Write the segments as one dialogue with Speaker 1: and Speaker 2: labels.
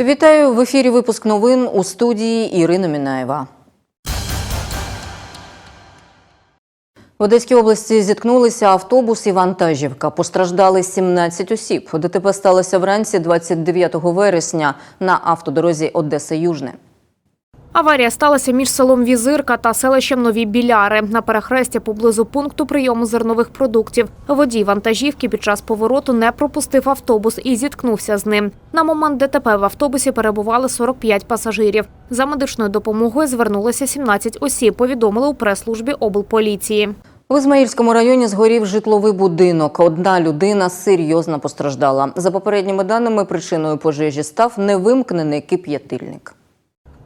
Speaker 1: Вітаю в ефірі. Випуск новин у студії Ірина Мінаєва. В Одеській області зіткнулися автобус і вантажівка. Постраждали 17 осіб. ДТП сталося вранці 29 вересня на автодорозі Одеса Южне.
Speaker 2: Аварія сталася між селом Візирка та селищем Нові Біляри на перехресті поблизу пункту прийому зернових продуктів. Водій вантажівки під час повороту не пропустив автобус і зіткнувся з ним. На момент ДТП в автобусі перебували 45 пасажирів. За медичною допомогою звернулося 17 осіб. Повідомили у прес-службі облполіції.
Speaker 1: В Ізмаїльському районі згорів житловий будинок. Одна людина серйозно постраждала. За попередніми даними, причиною пожежі став невимкнений кип'ятильник.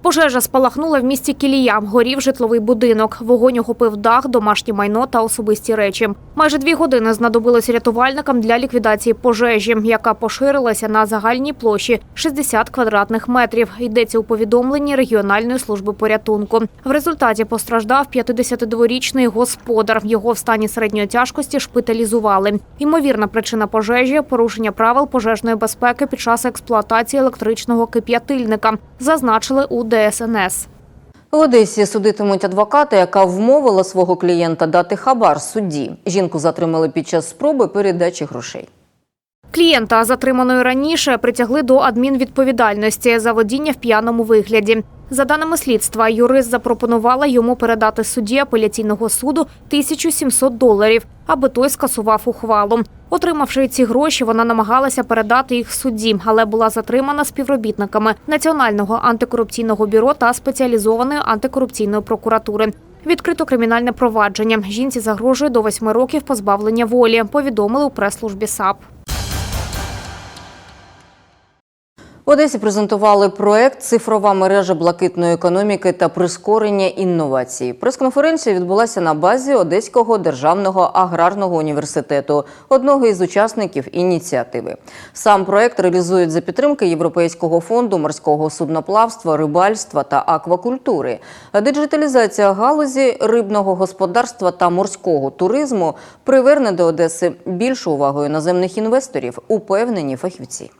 Speaker 2: Пожежа спалахнула в місті Кілія. Горів житловий будинок. Вогонь охопив дах, домашнє майно та особисті речі. Майже дві години знадобилось рятувальникам для ліквідації пожежі, яка поширилася на загальній площі 60 квадратних метрів. Йдеться у повідомленні регіональної служби порятунку. В результаті постраждав 52-річний господар. Його в стані середньої тяжкості шпиталізували. Ймовірна причина пожежі порушення правил пожежної безпеки під час експлуатації електричного кип'ятильника. Зазначили у ДСНС.
Speaker 1: В Одесі судитимуть адвоката, яка вмовила свого клієнта дати хабар судді. Жінку затримали під час спроби передачі грошей.
Speaker 2: Клієнта, затриманої раніше, притягли до адмінвідповідальності за водіння в п'яному вигляді. За даними слідства, юрист запропонувала йому передати судді апеляційного суду 1700 доларів, аби той скасував ухвалу. Отримавши ці гроші, вона намагалася передати їх судді, але була затримана співробітниками Національного антикорупційного бюро та спеціалізованої антикорупційної прокуратури. Відкрито кримінальне провадження. Жінці загрожує до восьми років позбавлення волі. Повідомили у прес-службі САП.
Speaker 1: Одесі презентували проект Цифрова мережа блакитної економіки та прискорення інновацій. Прес-конференція відбулася на базі Одеського державного аграрного університету, одного із учасників ініціативи. Сам проект реалізують за підтримки Європейського фонду морського судноплавства, рибальства та аквакультури. Диджиталізація галузі рибного господарства та морського туризму приверне до Одеси більшу увагу іноземних інвесторів, упевнені фахівці.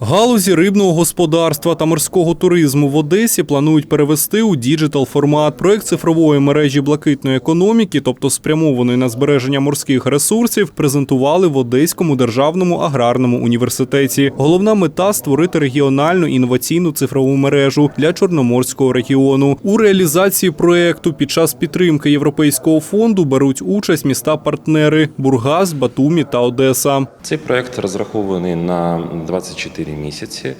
Speaker 3: Галузі рибного господарства та морського туризму в Одесі планують перевести у діджитал формат. Проект цифрової мережі блакитної економіки, тобто спрямованої на збереження морських ресурсів, презентували в Одеському державному аграрному університеті. Головна мета створити регіональну інноваційну цифрову мережу для чорноморського регіону. У реалізації проекту під час підтримки Європейського фонду беруть участь міста-партнери Бургас, Батумі та Одеса.
Speaker 4: Цей проект розрахований на 24 місяці.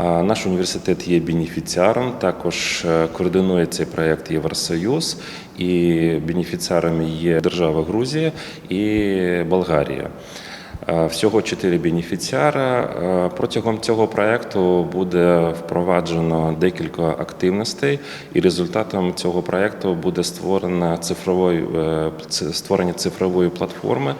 Speaker 4: Наш університет є бенефіціаром. Також е, координує цей проект Євросоюз, і бенефіціарами є держава Грузія і Болгарія. Е, Всього чотири бенефіціара. Е, Протягом цього проекту буде впроваджено декілька активностей, і результатом цього проекту буде створена цифрової е, створення цифрової платформи,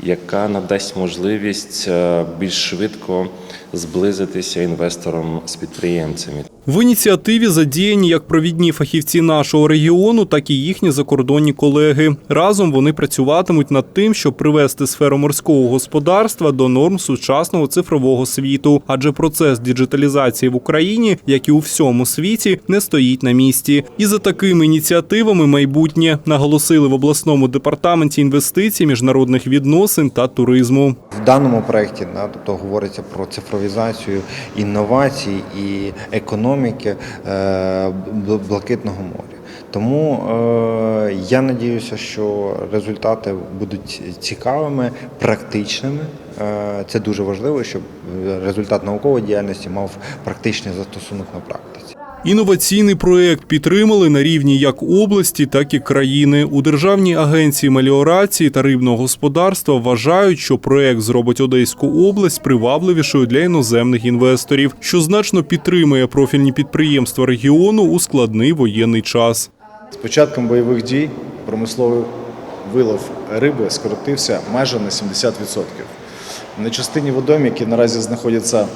Speaker 4: яка надасть можливість більш швидко зблизитися інвесторам з підприємцями.
Speaker 3: В ініціативі задіяні як провідні фахівці нашого регіону, так і їхні закордонні колеги. Разом вони працюватимуть над тим, щоб привести сферу морського господарства до норм сучасного цифрового світу. Адже процес діджиталізації в Україні, як і у всьому світі, не стоїть на місці. І за такими ініціативами майбутнє наголосили в обласному департаменті інвестицій, міжнародних відносин та туризму.
Speaker 5: В даному проєкті тобто говориться про цифровізацію інновацій і економіки е, блакитного моря. Тому е, я надіюся, що результати будуть цікавими, практичними. Е, це дуже важливо, щоб результат наукової діяльності мав практичний застосунок на практиці.
Speaker 3: Інноваційний проект підтримали на рівні як області, так і країни. У Державній агенції меліорації та рибного господарства вважають, що проект зробить Одеську область привабливішою для іноземних інвесторів, що значно підтримує профільні підприємства регіону у складний воєнний час.
Speaker 6: З початком бойових дій промисловий вилов риби скоротився майже на 70%. На частині водойм, які наразі знаходяться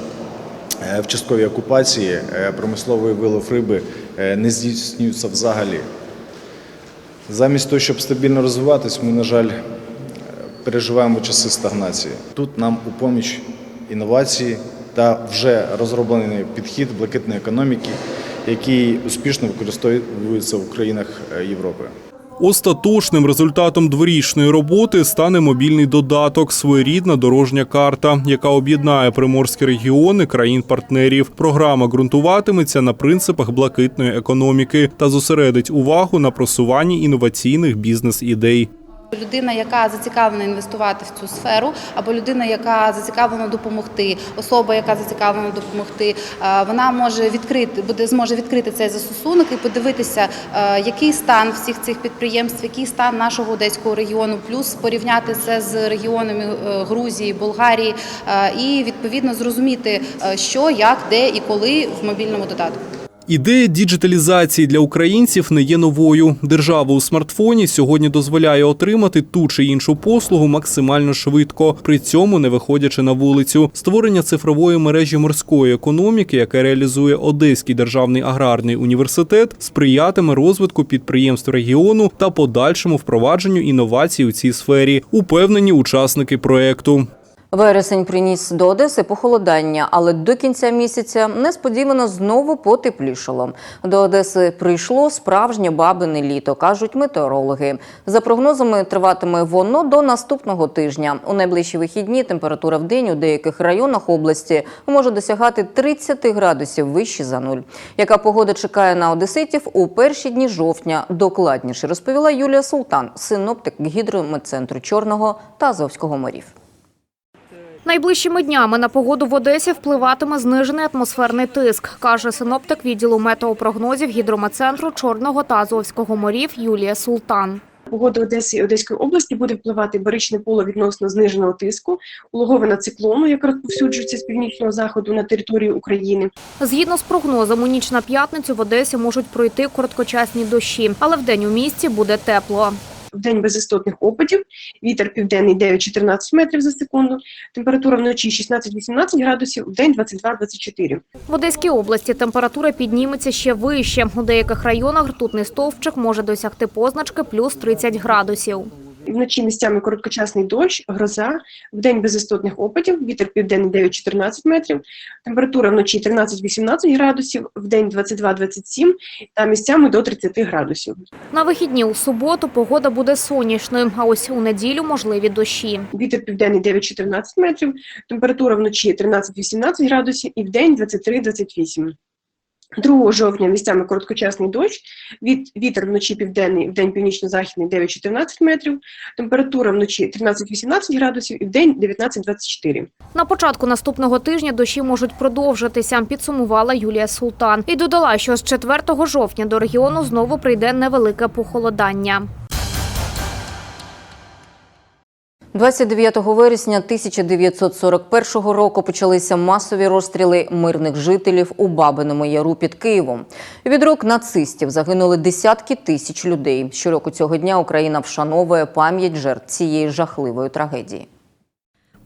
Speaker 6: в частковій окупації, е, промисловий вилов риби е, не здійснюється взагалі. Замість того, щоб стабільно розвиватись, ми, на жаль, е, переживаємо часи стагнації. Тут нам у поміч інновації та вже розроблений підхід блакитної економіки, який успішно використовується в країнах е, Європи.
Speaker 3: Остаточним результатом дворічної роботи стане мобільний додаток, своєрідна дорожня карта, яка об'єднає приморські регіони країн-партнерів. Програма ґрунтуватиметься на принципах блакитної економіки та зосередить увагу на просуванні інноваційних бізнес-ідей.
Speaker 7: Людина, яка зацікавлена інвестувати в цю сферу, або людина, яка зацікавлена допомогти, особа, яка зацікавлена допомогти, е, вона може відкрити, буде зможе відкрити цей застосунок і подивитися, е, який стан всіх цих підприємств, який стан нашого одеського регіону, плюс порівняти це з регіонами е, Грузії, Болгарії, і відповідно зрозуміти, що, як, де і коли в мобільному додатку.
Speaker 3: Ідея діджиталізації для українців не є новою. Держава у смартфоні сьогодні дозволяє отримати ту чи іншу послугу максимально швидко, при цьому не виходячи на вулицю. Створення цифрової мережі морської економіки, яке реалізує Одеський державний аграрний університет, сприятиме розвитку підприємств регіону та подальшому впровадженню інновацій у цій сфері, упевнені учасники проекту.
Speaker 1: Вересень приніс до Одеси похолодання, але до кінця місяця несподівано знову потеплішало. До Одеси прийшло справжнє бабине літо, кажуть метеорологи. За прогнозами, триватиме воно до наступного тижня. У найближчі вихідні температура в день у деяких районах області може досягати 30 градусів вище за нуль. Яка погода чекає на одеситів у перші дні жовтня? Докладніше розповіла Юлія Султан, синоптик гідрометцентру Чорного та Азовського морів.
Speaker 2: Найближчими днями на погоду в Одесі впливатиме знижений атмосферний тиск, каже синоптик відділу метеопрогнозів гідрометцентру Чорного та Азовського морів Юлія Султан.
Speaker 8: Погода Одеси і Одеської області буде впливати баричне поле відносно зниженого тиску, улоговина циклону, яка розповсюджується з північного заходу на територію України.
Speaker 2: Згідно з прогнозом, у ніч на п'ятницю в Одесі можуть пройти короткочасні дощі, але вдень у місті буде тепло.
Speaker 8: В день без істотних опадів, вітер південний 9-14 метрів за секунду, температура вночі 16-18 градусів, в день 22-24.
Speaker 2: В Одеській області температура підніметься ще вище. У деяких районах ртутний стовпчик може досягти позначки плюс 30 градусів.
Speaker 8: Вночі місцями короткочасний дощ, гроза, в день без істотних опадів, вітер південний 9-14 метрів, температура вночі 13-18 градусів, в день 22-27 та місцями до 30 градусів.
Speaker 2: На вихідні у суботу погода буде сонячною, а ось у неділю можливі дощі.
Speaker 8: Вітер південний 9-14 метрів, температура вночі 13-18 градусів і в день 23-28. 2 жовтня місцями короткочасний дощ, від, вітер вночі південний, в день північно-західний 9-14 метрів, температура вночі 13-18 градусів і в день 19-24.
Speaker 2: На початку наступного тижня дощі можуть продовжитися, підсумувала Юлія Султан. І додала, що з 4 жовтня до регіону знову прийде невелике похолодання.
Speaker 1: 29 вересня 1941 року почалися масові розстріли мирних жителів у Бабиному Яру під Києвом. Від рук нацистів загинули десятки тисяч людей. Щороку цього дня Україна вшановує пам'ять жертв цієї жахливої трагедії.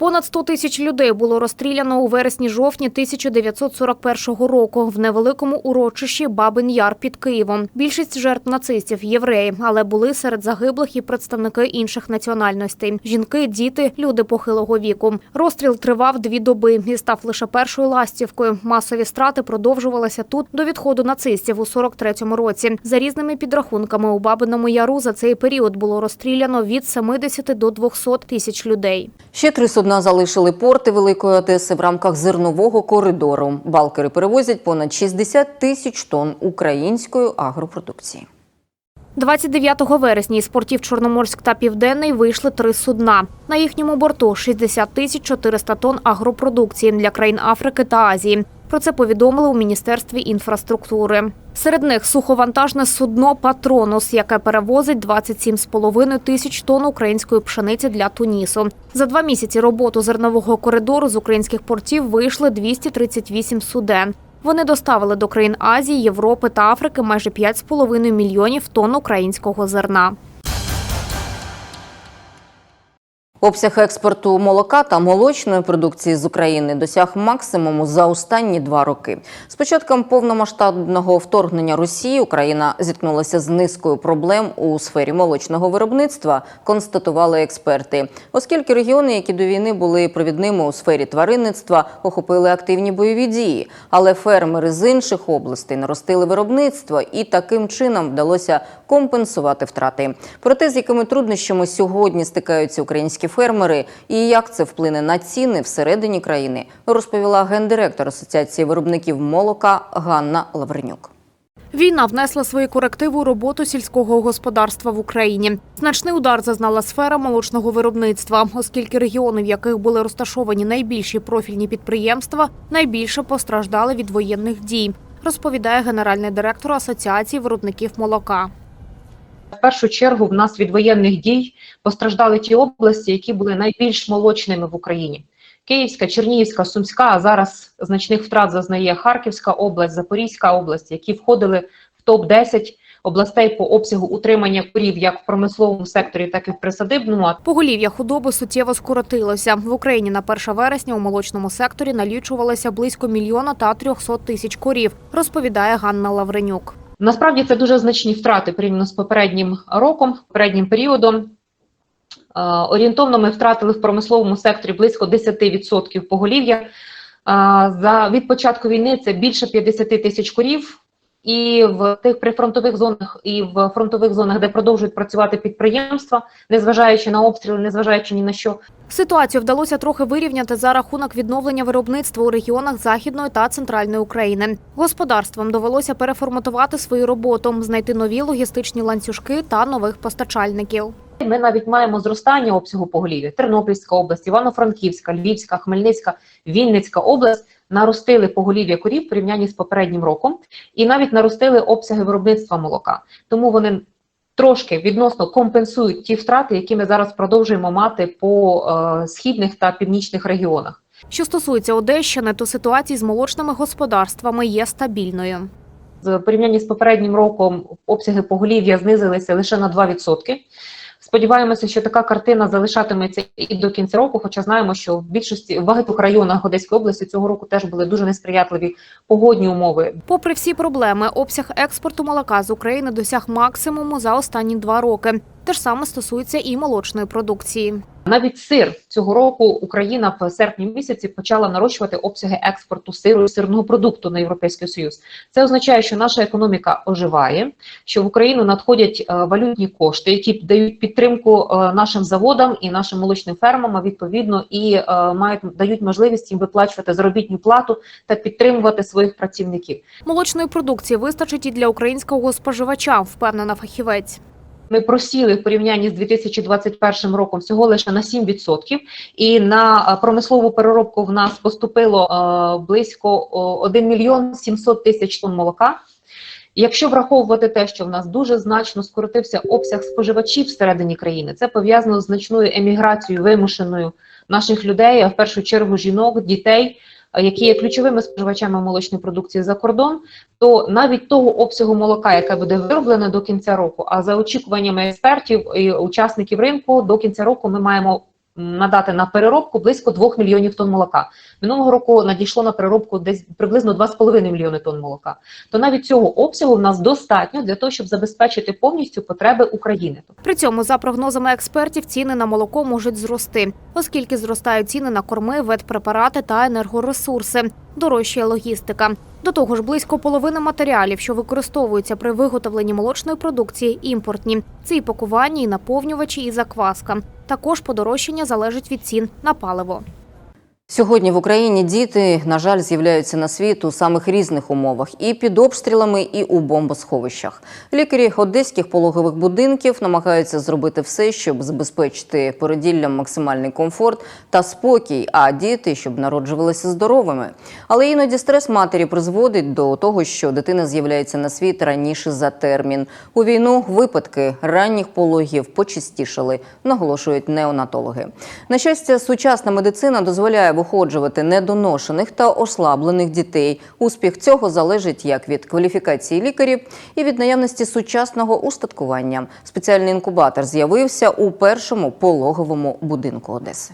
Speaker 2: Понад 100 тисяч людей було розстріляно у вересні-жовтні 1941 року в невеликому урочищі Бабин Яр під Києвом. Більшість жертв нацистів євреї, але були серед загиблих і представники інших національностей: жінки, діти, люди похилого віку. Розстріл тривав дві доби і став лише першою ластівкою. Масові страти продовжувалися тут до відходу нацистів у 43-му році. За різними підрахунками у Бабиному Яру за цей період було розстріляно від 70 до 200 тисяч людей.
Speaker 1: Ще три судна залишили порти Великої Одеси в рамках зернового коридору. Балкери перевозять понад 60 тисяч тонн української агропродукції.
Speaker 2: 29 вересня із портів Чорноморськ та Південний вийшли три судна. На їхньому борту 60 тисяч 400 тонн агропродукції для країн Африки та Азії. Про це повідомили у Міністерстві інфраструктури. Серед них суховантажне судно Патронус, яке перевозить 27,5 тисяч тонн української пшениці для Тунісу. За два місяці роботу зернового коридору з українських портів вийшли 238 суден. Вони доставили до країн Азії, Європи та Африки майже 5,5 мільйонів тонн українського зерна.
Speaker 1: Обсяг експорту молока та молочної продукції з України досяг максимуму за останні два роки. З початком повномасштабного вторгнення Росії Україна зіткнулася з низкою проблем у сфері молочного виробництва, констатували експерти. Оскільки регіони, які до війни були провідними у сфері тваринництва, охопили активні бойові дії, але фермери з інших областей наростили виробництво і таким чином вдалося компенсувати втрати. Проте з якими труднощами сьогодні стикаються українські фермери і як це вплине на ціни всередині країни, розповіла гендиректор Асоціації виробників молока Ганна Лавренюк.
Speaker 2: Війна внесла свої корективи у роботу сільського господарства в Україні. Значний удар зазнала сфера молочного виробництва, оскільки регіони, в яких були розташовані найбільші профільні підприємства, найбільше постраждали від воєнних дій, розповідає генеральний директор Асоціації виробників молока.
Speaker 9: В першу чергу в нас від воєнних дій постраждали ті області, які були найбільш молочними в Україні. Київська, Чернігівська, Сумська, а зараз значних втрат зазнає Харківська область, Запорізька область, які входили в топ-10 областей по обсягу утримання корів як в промисловому секторі, так і в присадибному.
Speaker 2: Поголів'я худоби суттєво скоротилося. В Україні на 1 вересня у молочному секторі налічувалося близько мільйона та 300 тисяч корів, розповідає Ганна Лавренюк.
Speaker 9: Насправді це дуже значні втрати порівняно з попереднім роком, попереднім періодом. Е, Орієнтовно ми втратили в промисловому секторі близько 10% поголів'я. Е, За від початку війни це більше 50 тисяч корів. І в тих прифронтових зонах і в фронтових зонах, де продовжують працювати підприємства, незважаючи на обстріли, незважаючи ні на що,
Speaker 2: Ситуацію вдалося трохи вирівняти за рахунок відновлення виробництва у регіонах західної та центральної України. Господарствам довелося переформатувати свою роботу, знайти нові логістичні ланцюжки та нових постачальників.
Speaker 9: Ми навіть маємо зростання обсягу поголів'я. Тернопільська область, Івано-Франківська, Львівська, Хмельницька, Вінницька область наростили поголів'я корів в порівнянні з попереднім роком, і навіть наростили обсяги виробництва молока. Тому вони трошки відносно компенсують ті втрати, які ми зараз продовжуємо мати по е, східних та північних регіонах.
Speaker 2: Що стосується Одещини, то ситуація з молочними господарствами є стабільною.
Speaker 9: З порівнянні з попереднім роком обсяги поголів'я знизилися лише на 2%. Сподіваємося, що така картина залишатиметься і до кінця року, хоча знаємо, що в більшості в багатьох районах Одеської області цього року теж були дуже несприятливі погодні умови.
Speaker 2: Попри всі проблеми, обсяг експорту молока з України досяг максимуму за останні два роки. Те ж саме стосується і молочної продукції.
Speaker 9: Навіть сир цього року Україна в серпні місяці почала нарощувати обсяги експорту сиру і сирного продукту на європейський союз. Це означає, що наша економіка оживає, що в Україну надходять е, валютні кошти, які дають підтримку е, нашим заводам і нашим молочним фермам. А відповідно і е, мають дають можливість їм виплачувати заробітну плату та підтримувати своїх працівників.
Speaker 2: Молочної продукції вистачить і для українського споживача, впевнена фахівець.
Speaker 9: Ми просіли в порівнянні з 2021 роком всього лише на 7%. І на е, промислову переробку в нас поступило е, близько о, 1 мільйон 700 тисяч тонн молока. Якщо враховувати те, що в нас дуже значно скоротився обсяг споживачів всередині країни, це пов'язано з значною еміграцією вимушеною наших людей, а в першу чергу жінок, дітей, які є ключовими споживачами молочної продукції за кордон, то навіть того обсягу молока, яке буде вироблено до кінця року, а за очікуваннями експертів і учасників ринку, до кінця року ми маємо надати на переробку близько 2 мільйонів тонн молока. Минулого року надійшло на переробку десь приблизно 2,5 мільйони тонн молока. То навіть цього обсягу в нас достатньо для того, щоб забезпечити повністю потреби України.
Speaker 2: При цьому, за прогнозами експертів, ціни на молоко можуть зрости, оскільки зростають ціни на корми, ветпрепарати та енергоресурси, дорожчає логістика. До того ж, близько половини матеріалів, що використовуються при виготовленні молочної продукції, імпортні. Це і пакування, і наповнювачі, і закваска. Також подорожчання залежить від цін на паливо.
Speaker 1: Сьогодні в Україні діти, на жаль, з'являються на світ у самих різних умовах і під обстрілами, і у бомбосховищах. Лікарі одеських пологових будинків намагаються зробити все, щоб забезпечити породіллям максимальний комфорт та спокій, а діти, щоб народжувалися здоровими. Але іноді стрес матері призводить до того, що дитина з'являється на світ раніше за термін. У війну випадки ранніх пологів почастішали, наголошують неонатологи. На щастя, сучасна медицина дозволяє виходжувати недоношених та ослаблених дітей. Успіх цього залежить як від кваліфікації лікарів і від наявності сучасного устаткування. Спеціальний інкубатор з'явився у першому пологовому будинку Одеси.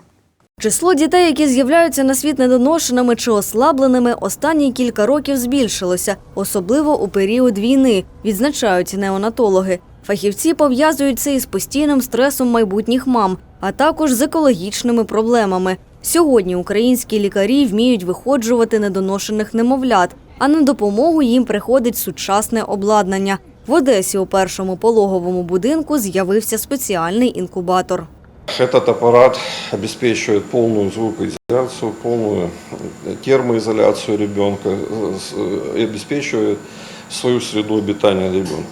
Speaker 10: Число дітей, які з'являються на світ недоношеними чи ослабленими, останні кілька років збільшилося, особливо у період війни, відзначають неонатологи. Фахівці пов'язують це із постійним стресом майбутніх мам, а також з екологічними проблемами. Сьогодні українські лікарі вміють виходжувати недоношених немовлят, а на допомогу їм приходить сучасне обладнання. В Одесі у першому пологовому будинку з'явився спеціальний інкубатор.
Speaker 11: Этот аппарат обеспечивает полную звукоизоляцию, полную термоизоляцию ребенка, обеспечивает свою среду обитания ребенка.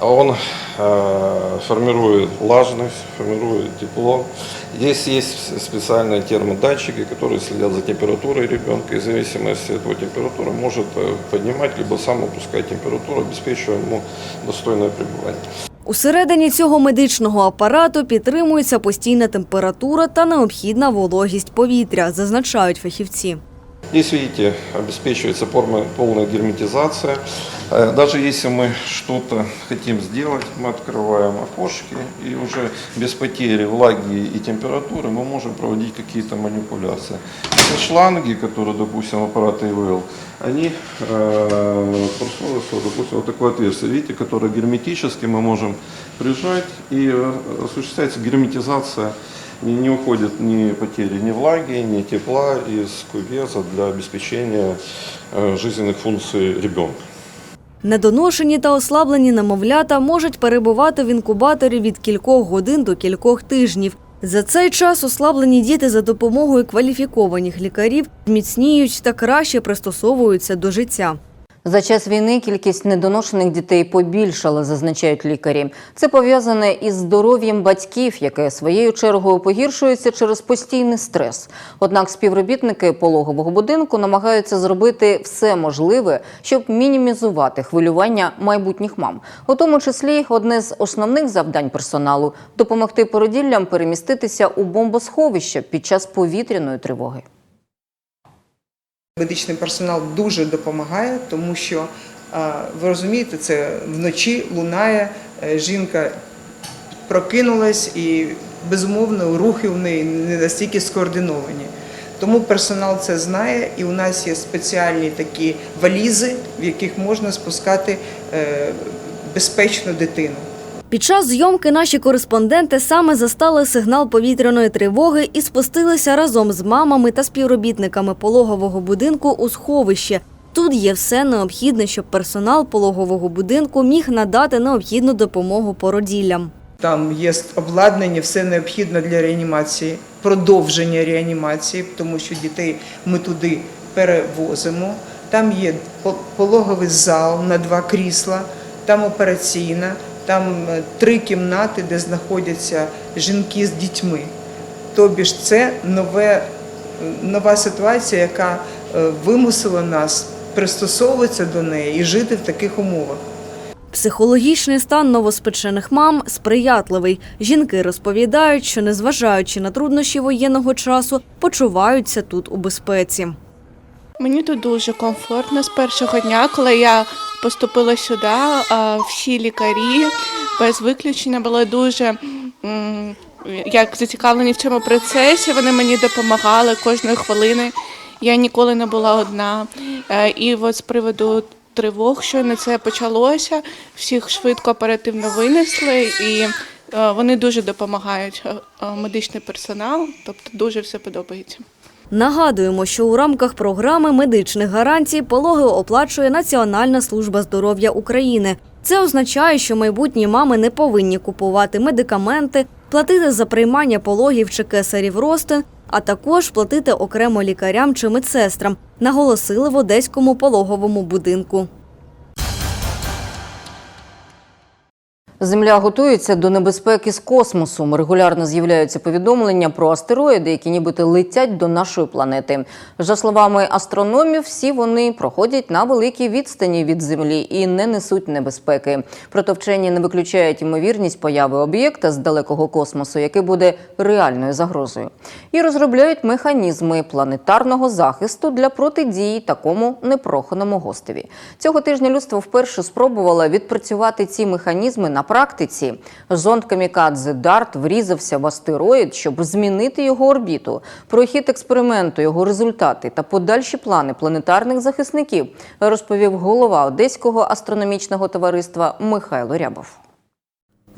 Speaker 11: Он э, формирует влажность, формирует тепло. Здесь есть специальные термодатчики, которые следят за температурой ребенка и в зависимости от его температуры может э, поднимать либо сам опускать температуру, обеспечивая ему достойное пребывание.
Speaker 10: Усередині цього медичного апарату підтримується постійна температура та необхідна вологість повітря, зазначають фахівці.
Speaker 11: Здесь, видите, обеспечивается полная герметизация. Э, Даже если мы что-то хотим сделать, мы открываем окошки и уже без потери влаги и температуры мы можем проводить какие-то манипуляции. Эти шланги, которые, допустим, аппараты ИВЛ, они э, просовываются, допустим, вот такое отверстие, видите, которое герметически мы можем прижать и э, осуществляется герметизация не, не уходит ни потери ни влаги, ни тепла из кувеза для обеспечения э, жизненных функций ребенка.
Speaker 10: Недоношені та ослаблені немовлята можуть перебувати в інкубаторі від кількох годин до кількох тижнів. За цей час ослаблені діти за допомогою кваліфікованих лікарів зміцніють та краще пристосовуються до життя.
Speaker 1: За час війни кількість недоношених дітей побільшала, зазначають лікарі. Це пов'язане із здоров'ям батьків, яке своєю чергою погіршується через постійний стрес. Однак співробітники пологового будинку намагаються зробити все можливе, щоб мінімізувати хвилювання майбутніх мам. У тому числі одне з основних завдань персоналу допомогти породіллям переміститися у бомбосховище під час повітряної тривоги.
Speaker 12: Медичний персонал дуже допомагає, тому що ви розумієте, це вночі лунає, е, жінка прокинулась і безумовно рухи в неї не настільки скоординовані. Тому персонал це знає, і у нас є спеціальні такі валізи, в яких можна спускати е, безпечну дитину.
Speaker 10: Під час зйомки наші кореспонденти саме застали сигнал повітряної тривоги і спустилися разом з мамами та співробітниками пологового будинку у сховище. Тут є все необхідне, щоб персонал пологового будинку міг надати необхідну допомогу породіллям.
Speaker 12: Там є обладнання, все необхідне для реанімації, продовження реанімації, тому що дітей ми туди перевозимо. Там є пологовий зал на два крісла, там операційна, там е, три кімнати, де знаходяться жінки з дітьми. Тобі ж це нове, е, нова ситуація, яка е, вимусила нас пристосовуватися до неї і жити в таких умовах.
Speaker 10: Психологічний стан новоспечених мам сприятливий. Жінки розповідають, що незважаючи на труднощі воєнного часу, почуваються тут у безпеці.
Speaker 13: Мені тут дуже комфортно з першого дня, коли я поступила сюди. Всі лікарі без виключення були дуже як зацікавлені в цьому процесі. Вони мені допомагали кожної хвилини. Я ніколи не була одна. Е, І от з приводу тривог, щойно це почалося, всіх швидко оперативно винесли і. е, Вони дуже допомагають е, медичний персонал, тобто дуже все подобається.
Speaker 10: Нагадуємо, що у рамках програми медичних гарантій пологи оплачує Національна служба здоров'я України. Це означає, що майбутні мами не повинні купувати медикаменти, платити за приймання пологів чи кесарів ростин, а також платити окремо лікарям чи медсестрам, наголосили в одеському пологовому будинку.
Speaker 1: Земля готується до небезпеки з космосу. Регулярно з'являються повідомлення про астероїди, які нібито летять до нашої планети. За словами астрономів, всі вони проходять на великій відстані від Землі і не несуть небезпеки. Проте вчені не виключають ймовірність появи об'єкта з далекого космосу, який буде реальною загрозою, і розробляють механізми планетарного захисту для протидії такому непроханому гостеві. Цього тижня людство вперше спробувало відпрацювати ці механізми на практиці. Зонд Камікадзе Дарт врізався в астероїд, щоб змінити його орбіту. Про хід експерименту, його результати та подальші плани планетарних захисників розповів голова Одеського астрономічного товариства Михайло Рябов.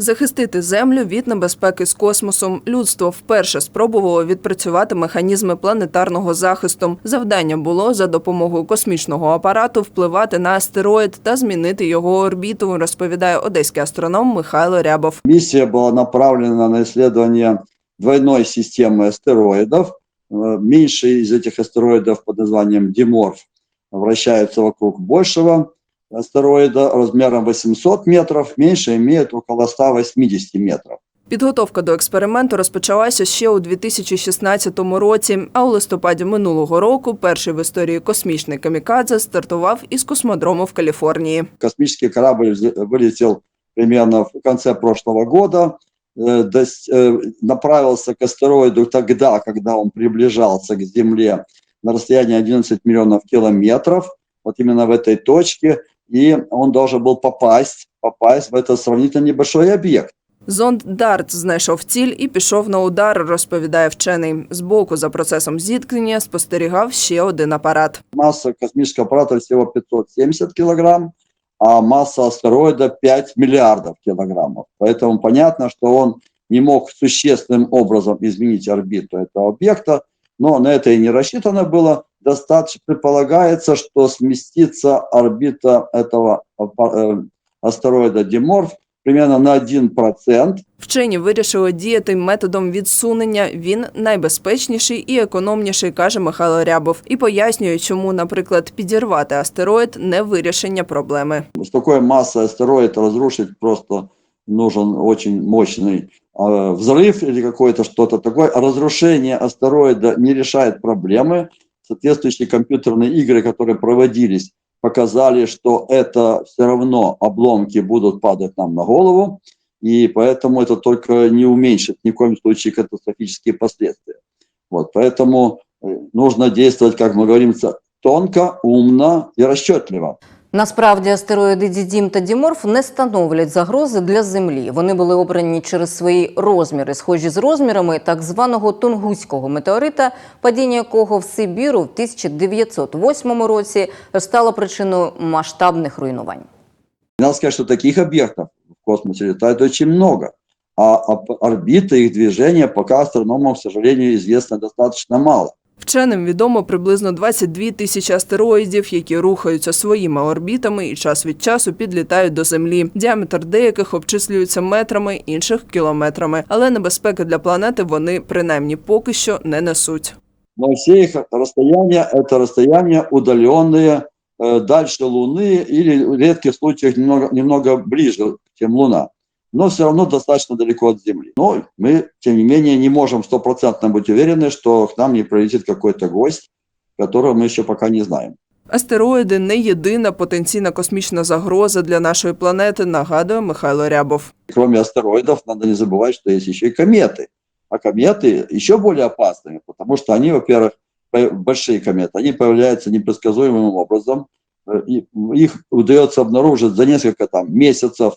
Speaker 14: Захистити землю від небезпеки з космосом людство вперше спробувало відпрацювати механізми планетарного захисту. Завдання було за допомогою космічного апарату впливати на астероїд та змінити його орбіту. Розповідає одеський астроном Михайло Рябов.
Speaker 15: Миссия была направлена на исследование двойной системы астероидов. Э, Меньший из этих астероидов под названием Диморф вращается вокруг большего астероида размером 800 метров, меньше имеет около 180 метров.
Speaker 14: Підготовка до експерименту розпочалася ще у 2016 році. А у листопаді минулого року перший в історії космічний камікадзе стартував із космодрому в Каліфорнії.
Speaker 15: Космический корабль взле- вылетел примерно в конце прошлого года, э, дос- э, направился к астероиду тогда, когда он приближался к Земле на расстоянии 11 миллионов километров, вот именно в этой точке, и он должен был попасть, попасть в этот сравнительно небольшой объект.
Speaker 14: Зонд Дарт знайшов ціль і пішов на удар, розповідає вчений. Збоку за процесом зіткнення спостерігав ще один апарат.
Speaker 15: Масса космического аппарата всего 570 килограмм, а масса астероида 5 миллиардов килограммов. Поэтому понятно, что он не мог существенным образом изменить орбиту этого объекта, но на это и не рассчитано было. Достаточно предполагается, что сместится орбита этого аппа- э, астероида Диморф примерно на 1%.
Speaker 14: Вчені вирішили діяти методом відсунення. Він найбезпечніший і економніший, каже Михайло Рябов, і пояснює, чому, наприклад, підірвати астероїд не вирішення проблеми.
Speaker 15: С такой массой астероид разрушить просто нужен очень мощный э, взрыв или какое-то что-то такое. А Разрушение астероида не решает проблемы. Соответствующие компьютерные игры, которые проводились, показали, что это все равно обломки будут падать нам на голову, и поэтому это только не уменьшит ни в коем случае катастрофические последствия. Вот, поэтому э, нужно действовать, как мы говорим, тонко, умно и расчетливо.
Speaker 1: Насправді астероїди Дідім та Діморф не становлять загрози для Землі. Вони були обрані через свої розміри, схожі з розмірами так званого тунгуського метеорита, падіння якого в Сибіру в 1908 році стало причиною масштабних руйнувань.
Speaker 15: Надо сказать, что таких объектов в космосе летает очень много, а орбиты их движения пока астрономам, к сожалению, известно достаточно мало.
Speaker 14: Вченим відомо приблизно 22 тисячі астероїдів, які рухаються своїми орбітами і час від часу підлітають до Землі. Діаметр деяких обчислюється метрами, інших кілометрами. Але небезпеки для планети вони принаймні поки що не несуть.
Speaker 15: Но все их расстояния – это расстояния удаленные э, дальше Луны или в редких случаях немного, немного ближе, чем Луна. Но все равно достаточно далеко от Земли. Но мы, тем не менее, не можем стопроцентно быть уверены, что к нам не прилетит какой-то гость, которого мы еще пока не знаем.
Speaker 14: Астероїди не єдина потенційна космічна загроза для нашої планети, нагадує Михайло Рябов.
Speaker 15: Кроме астероидов, надо не забывать, что есть еще и кометы. А кометы еще более опасные, потому что они, во-первых, по- большие кометы, они появляются непредсказуемым образом. Э, И их удается обнаружить за несколько там, месяцев,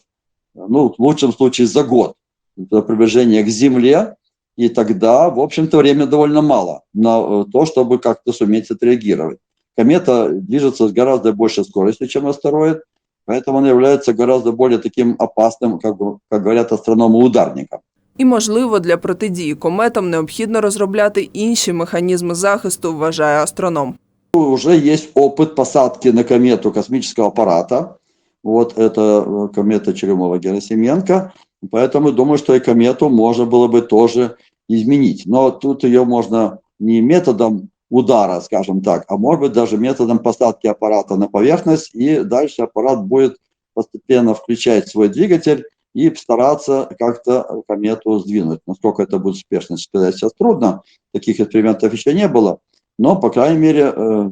Speaker 15: ну, в лучшем случае за год до приближения к Земле. И тогда, в общем-то, время довольно мало на э, то, чтобы как-то суметь отреагировать. Комета движется с гораздо большей скоростью, чем астероид, поэтому она является гораздо более таким опасным, как, бы- как говорят астрономы, ударником.
Speaker 14: І, можливо, для протидії кометам необхідно розробляти інші механізми захисту, вважає астроном.
Speaker 15: Уже есть опыт посадки на комету космического аппарата. Вот это э, комета Черемова-Герасименко. Поэтому думаю, что и комету можно было бы тоже изменить. Но тут ее можно не методом удара, скажем так, а может быть даже методом посадки аппарата на поверхность, и дальше аппарат будет постепенно включать свой двигатель и стараться как-то комету сдвинуть. Насколько это будет успешно, сказать сейчас трудно. Таких экспериментов еще не было. Но, по крайней мере, э,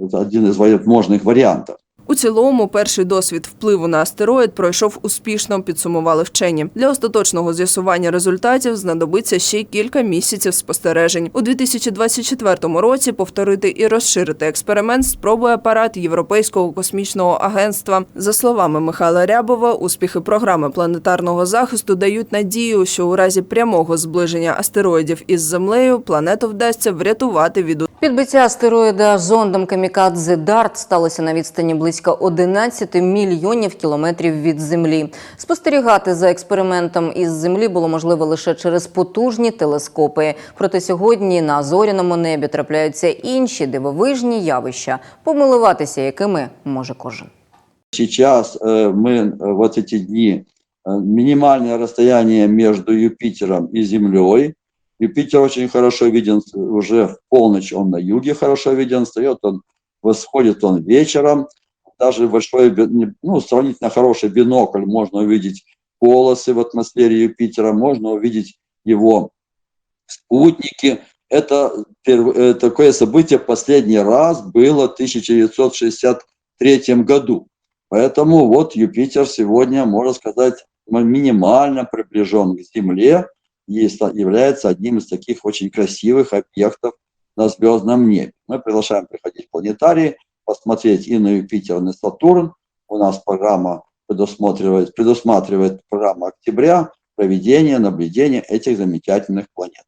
Speaker 15: это один из возможных вариантов.
Speaker 14: У цілому, перший досвід впливу на астероїд пройшов успішно, підсумували вчені. Для остаточного з'ясування результатів знадобиться ще кілька місяців спостережень. У 2024 році повторити і розширити експеримент спробує апарат Європейського космічного агентства. За словами Михайла Рябова, успіхи програми планетарного захисту дають надію, що у разі прямого зближення астероїдів із Землею планету вдасться врятувати від
Speaker 1: Підбиття астероїда зондом Камікадзе Дарт сталося на відстані близько 11 мільйонів кілометрів від Землі. Спостерігати за експериментом із Землі було можливо лише через потужні телескопи. Проте сьогодні на зоряному небі трапляються інші дивовижні явища, помилуватися якими може кожен.
Speaker 15: Сейчас э, мы э, вот эти дни, э, минимальное расстояние между Юпитером и Землей. Юпитер очень хорошо виден уже в полночь, он на юге хорошо виден, встает он, восходит он вечером. Даже большой, ну, сравнительно хороший бинокль можно увидеть полосы в атмосфере Юпитера, можно увидеть его спутники. Это э, такое событие последний раз было в 1963 году. Поэтому вот Юпитер сегодня, можно сказать, минимально приближен к Земле и ста- является одним из таких очень красивых объектов на звездном небе. Мы приглашаем приходить в планетарии, посмотреть и на Юпитер, и на Сатурн. У нас программа предусматривает, предусматривает программа октября проведение наблюдения этих замечательных планет.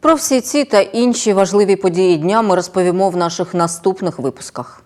Speaker 1: Про всі ці та інші важливі події дня ми розповімо в наших наступних випусках.